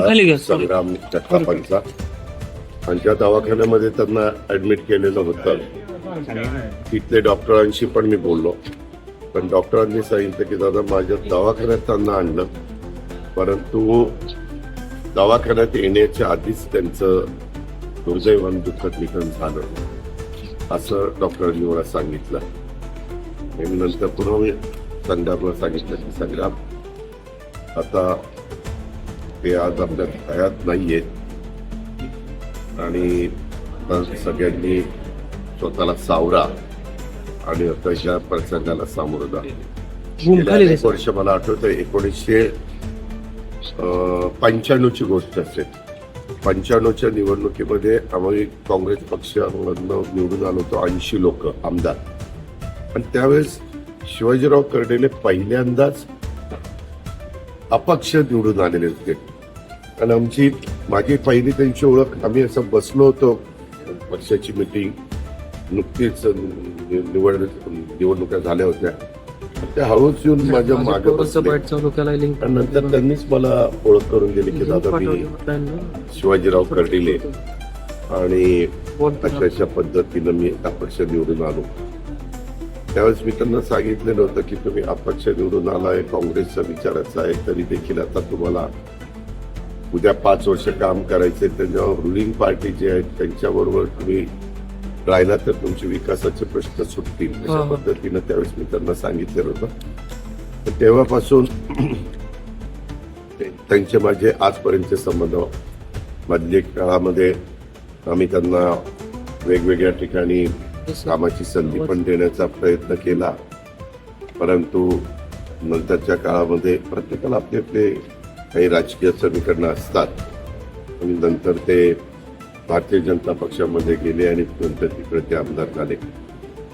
खाली घ्या. संग्राम आणि त्या दवाखान्यामध्ये त्यांना ऍडमिट केलेलं होतं. तिथले डॉक्टरांशी पण मी बोललो. पण डॉक्टरांनी सांगितलं की दादा माझ्या दवाखान्यात त्यांना आणलं. परंतु दवाखान्यात येण्याच्या आधीच त्यांचं दुर्दैवान दुःखद निधन झालं. असं डॉक्टरांनी मला सांगितलं. आणि नंतर पुन्हा मी संग्रामला सांगितलं की संग्राम आता ते आज आपल्या हयात नाहीयेत आणि आता सगळ्यांनी स्वतःला सावरा आणि या प्रसंगाला सामोरं जा. वर्ष मला आठवतं एकोणीसशे पंच्याण्णवची गोष्ट असेल पंच्याण्णवच्या निवडणुकीमध्ये आम्ही काँग्रेस पक्षामधनं निवडून आलो होतो ऐंशी लोक आमदार. आणि त्यावेळेस शिवाजीराव कर्डेले पहिल्यांदाच अपक्ष निवडून आलेले होते. आणि आमची माझी पहिली त्यांची ओळख आम्ही असं बसलो होतो. पक्षाची मिटिंग नुकतीच निवड निवडणुका झाल्या होत्या. ते हळूच येऊन माझ्या मागे नंतर त्यांनीच मला ओळख करून दिली की दादा मी शिवाजीराव कर्डिले. आणि अशा पद्धतीनं मी अपक्ष निवडून आलो. त्यावेळेस मी त्यांना सांगितलेलं होतं की तुम्ही अपक्ष निवडून आलाय काँग्रेसचा विचाराचा आहे तरी देखील आता तुम्हाला उद्या पाच वर्ष काम करायचे त्याच्यावर रुलिंग पार्टी जे आहेत त्यांच्याबरोबर तुम्ही राहिला तर तुमचे विकासाचे प्रश्न सुटतील. अशा हा. पद्धतीनं त्यावेळेस मी त्यांना सांगितलेलं होतं. तर तेव्हापासून त्यांचे माझे आजपर्यंतचे संबंध मधल्या काळामध्ये आम्ही त्यांना वेगवेगळ्या ठिकाणी कामाची संधी पण देण्याचा प्रयत्न केला. परंतु नंतरच्या काळामध्ये प्रत्येकाला आपले आपले काही राजकीय समीकरणं असतात. आणि नंतर ते भारतीय जनता पक्षामध्ये गेले आणि नंतर तिकडे ते आमदार झाले.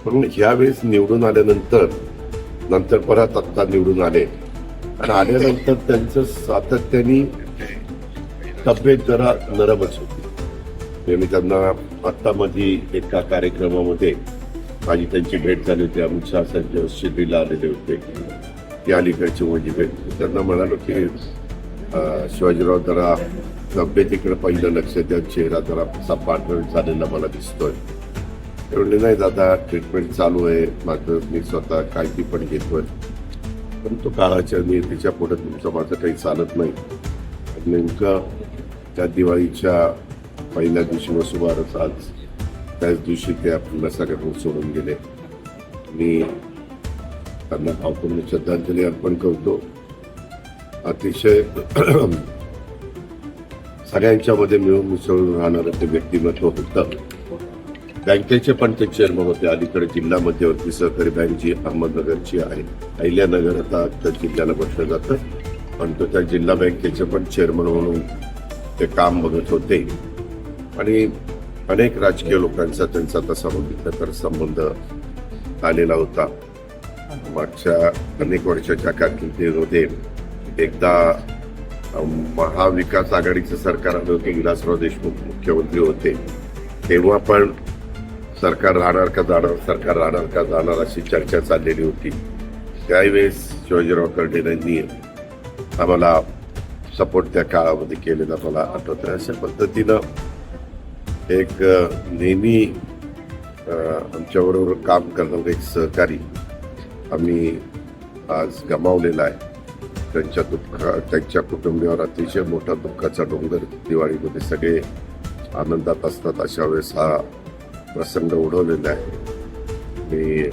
पण ह्यावेळेस निवडून आल्यानंतर नंतर परत आत्ता निवडून आले. आणि आल्यानंतर त्यांचं सातत्याने तब्येत जरा नरमच होती. मी त्यांना आत्तामध्ये एका कार्यक्रमामध्ये माझी त्यांची भेट झाली होती. अमित शासन त्यांच्या शिर्डीला आलेले होते. ते अलीकडची माझी भेट. त्यांना म्हणालो की शिवाजीराव जरा तब्येतीकडे पहिलं लक्ष द्या चेहरा जरा असा पांढर झालेला मला दिसतोय. एवढे नाही दादा ट्रीटमेंट चालू आहे. माझं मी स्वतः काळजी पण घेतोय. पण तो काळाच्या नियतीच्या पुढे तुमचं माझं काही चालत नाही. नेमकं त्या दिवाळीच्या पहिल्या दिवशी वसुबारच आज त्याच दिवशी ते आपल्याला सगळ्यांना सोडून गेले. मी त्यांना भावपूर्ण श्रद्धांजली अर्पण करतो. अतिशय सगळ्यांच्या मध्ये मिळून मिसळून राहणारं ते व्यक्तिमत्व होतं. बँकेचे पण ते चेअरमन होते अलीकडे जिल्हा मध्यवर्ती सहकारी बँक जी अहमदनगरची आहे. अहिल्यानगर आता त्या जिल्ह्याला म्हटलं जातं. पण तो त्या जिल्हा बँकेचे पण चेअरमन म्हणून ते काम बघत होते. आणि अनेक राजकीय लोकांचा त्यांचा तसा बघितलं तर संबंध आलेला होता. मागच्या अनेक वर्षाच्या कारकिर्दीमध्ये एकदा महाविकास आघाडीचं सरकार आलं होतं विलासराव देशमुख मुख्यमंत्री होते. तेव्हा पण सरकार राहणार का जाणार सरकार राहणार का जाणार अशी चर्चा चाललेली होती. त्यावेळेस शिवाजीराव कर्डेनांनी आम्हाला सपोर्ट त्या काळामध्ये केलेला मला आठवत आहे अशा पद्धतीनं एक नेहमी आमच्याबरोबर काम करणारे एक सहकारी आम्ही आज गमावलेला आहे. त्यांच्या दुःख त्यांच्या कुटुंबियावर अतिशय मोठा दुःखाचा डोंगर दिवाळीमध्ये सगळे आनंदात असतात. अशा वेळेस हा प्रसंग उडवलेला आहे. मी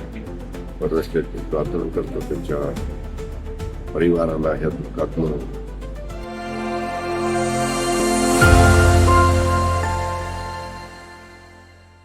परमेश्वराची प्रार्थना करतो. त्यांच्या परिवाराला ह्या दुःखातून